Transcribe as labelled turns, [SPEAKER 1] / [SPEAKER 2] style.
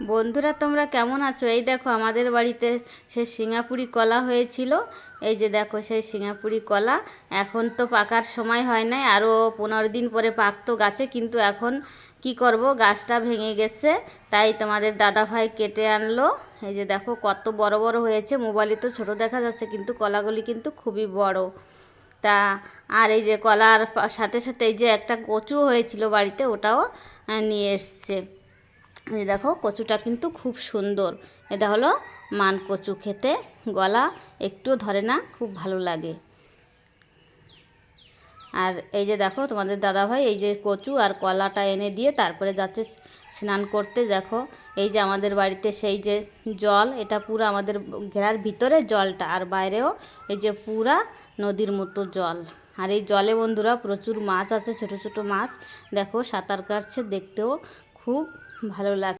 [SPEAKER 1] বন্ধুরা, তোমরা কেমন আছো? এই দেখো, আমাদের বাড়িতে সে সিঙ্গাপুরি কলা হয়েছিল। এই যে দেখো, সেই সিঙ্গাপুরি কলা। এখন তো পাকার সময় হয় নাই। আরও পনেরো দিন পরে পাকতো গাছে, কিন্তু এখন কি করব? গাছটা ভেঙে গেছে। তাই তোমাদের দাদা ভাই কেটে আনলো। এই যে দেখো, কত বড় বড় হয়েছে। মোবাইলে তো ছোট দেখা যাচ্ছে, কিন্তু কলাগুলি কিন্তু খুবই বড়। তা, আর এই যে কলার সাথে সাথে এই যে একটা কচু হয়েছিল বাড়িতে, ওটাও নিয়ে এসছে। এই দেখো কচুটা কিন্তু খুব সুন্দর। এটা হলো মান কচু খেতে। গলা একটু ধরে না, খুব ভালো লাগে। আর এই যে দেখো তোমাদের দাদাভাই, এই যে কচু আর কলাটা এনে দিয়ে তারপরে যাচ্ছে স্নান করতে। দেখো এই যে আমাদের বাড়িতে সেই যে জল, এটা পুরো আমাদের ঘেরার ভিতরে জলটা, আর বাইরেও এই যে পুরা নদীর মতো জল। আর এই জলে বন্ধুরা প্রচুর মাছ আছে, ছোট ছোট মাছ। দেখো সাঁতার কাটছে দেখতেও খুব ভালো লাগে